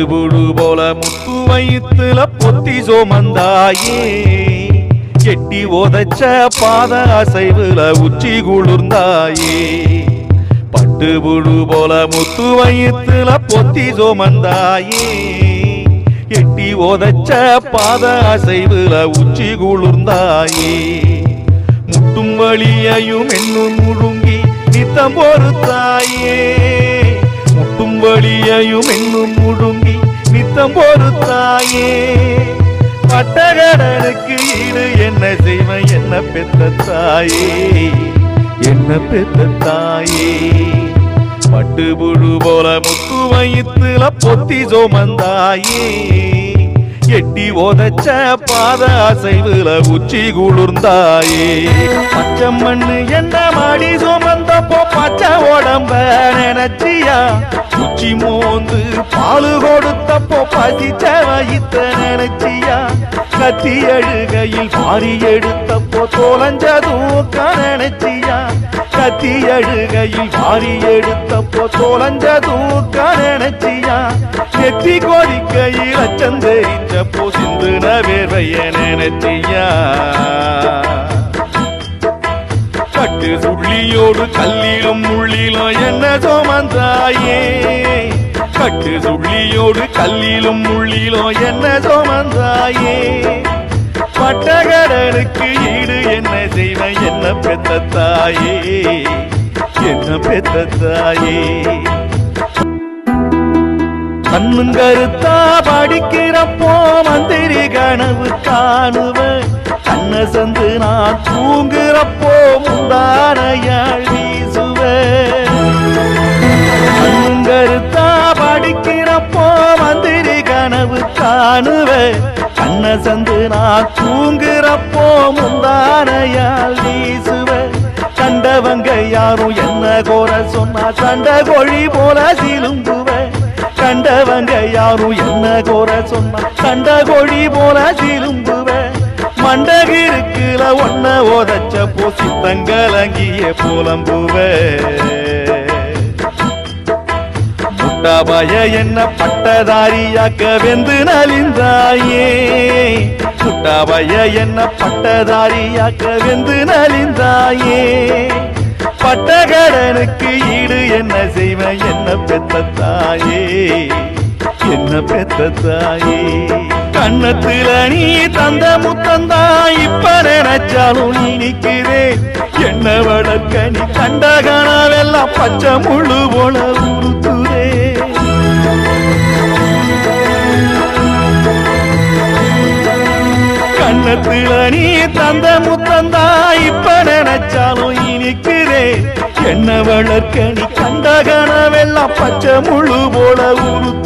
புழு போல முத்து வயிற்றுல பொத்தி சோமந்தாயே. எட்டி ஓதச்ச பாத அசைவுல உச்சி குளிர்ந்தாயே. பட்டு புழு போல முத்து வயிற்றுல பொத்தி சோமந்தாயே. எட்டி ஓதச்ச பாத அசைவுல உச்சி குளிர்ந்தாயே. முட்டும் வழியையும் என்னும் முழுங்கி நித்தம் பொறுத்தாயே. முட்டும் வழியையும் என்னும் முழு முழுங்கி நித்தம் பொறுத்தாயே பட்டகடனுக்கு ஈடு என்ன செய்வன் என்ன பெத்த தாயே. என்ன பெத்த தாயே. பட்டுபுழு போல முத்து வயிற்றுல பொத்தி சோமந்தாயே. எட்டி உதச்ச பாத அசைவுல உச்சி குளிர்ந்தாயே. பச்சை மண்ணு என்ன மாடி சுமந்தப்போ பச்சை உடம்ப நினைச்சியா? சுச்சி மோந்து பாலு கொடுத்தப்போ பசிச்ச வயித்த நினைச்சியா? கத்தி அழுகையில் பாரி எடுத்தப்போ தொலைஞ்ச தூக்க நினைச்சியா? கத்தி அழுகையில் பாரி எடுத்தப்போ தொலைஞ்ச தூக்க நினைச்சியா? நெத்தி கோரிக்கையில் அச்சந்தரித்தப்போ தெரிஞ்சப்போ சிந்துன வேர்வைய நினைச்சியா? பட்டு சுள்ளியோடு கல்லிலும் முள்ளிலும் என்ன சோமந்தாயே? பட்டு சுள்ளியோடு கல்லிலும் முள்ளிலும் என்ன சோமந்தாயே? பட்டகடனுக்கு ஈடு என்ன செய்வ? என்ன பெத்த தாயே என்ன பெத்த தாயே கண்ணும் கருத்தா படிக்கிறப்போ மந்திரி கனவு காணுவ. கண்ண சந்து நான் தூங்குறப்போ முந்தானையாள் வீசுவே. கண்ணும் கருத்தா படிக்கிறப்போ மந்திரி கனவு காணுவே. அண்ண சந்து நான் தூங்குறப்போ முந்தானையால் வீசுவே. கண்டவங்க யாரும் என்ன கோர சொன்னா சண்ட கொழி போல சிலும்புவேன் கண்டவங்க யாரும் என்ன கோர சொன்னா சண்ட கோழி போல சிலும்புவேன் மண்டகிருக்குல ஒன்ன உதச்ச பூசி தங்கலங்கிய புலம்புவேன் முட்டாபாய என்ன பட்டதாரியாக்க வெந்து நலிந்தாயே. முட்டாபாய என்ன பட்டதாரியாக்க வெந்து நலிந்தாயே. பட்டகடனுக்கு ஈடு என்ன செய்வ? என்ன பெத்த தாயே? என்ன பெத்த தாயே? கண்ணத்துல நீ தந்த முத்தந்தா இப்ப நினைச்சாலும் நீ நிக்கிறே என்ன வடக்க நீ கண்ட கனவெல்லாம் பச்சை முழு போல உறுத்துதே கண்ணத்துல நீ தந்த முத்தந்தா இப்ப நினைச்சாலும் இனிக்கிறேன் என்ன வளர்க்க நீ கண்ட கனவெல்லாம் பச்சை முழு போல உருத்து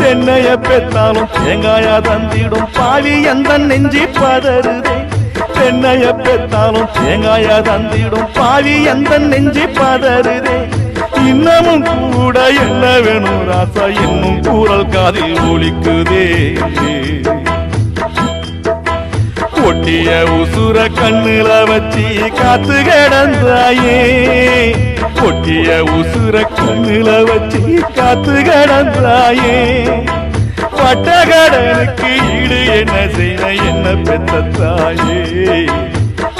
தென்னைய பெத்தாலும் தேங்காயா தந்திடும். பாவி எந்த நெஞ்சி பதறுதே. தென்னைய பெத்தாலும் தேங்காயா தந்திடும். பாவி எந்த நெஞ்சி பதறுதே. இன்னமும் கூட என்ன வேணும் ராசா? இன்னும் கூறல் காதில் ஒழிக்குதே ஒட்டிய உசுர கண்ணுல வச்சு காத்து கிடந்தாயே. ஒட்டிய உசுர கண்ணுல வச்சு காத்து கிடந்தாயே. பட்டகடனுக்கு ஈடு என்ன செய்ய என்ன பெத்த தாயே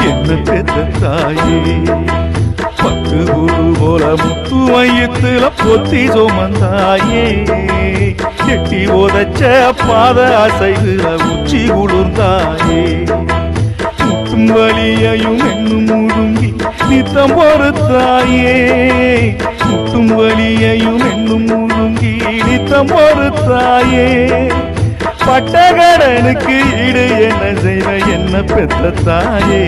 என்ன பெத்த தாயே பத்து குரு போல முத்து மையத்துல பொத்தி சுமந்தாயே. எட்டி உதச்ச பாத அசைவுல உச்சி குளிர்ந்தாயே. வலியையும் என்னும் முழுங்கி நித்தம் பொறுத்தாயே முட்டும் வலியையும் என்னும் முழுங்கி நித்தம் பொறுத்தாயே பட்டகடனுக்கு ஈடு என்ன செய்த என்ன பெத்த தாயே?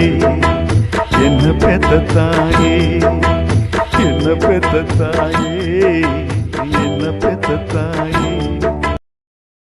என்ன பெத்த தாயே? என்ன பெத்த தாயே? என்ன பெத்த தாயே?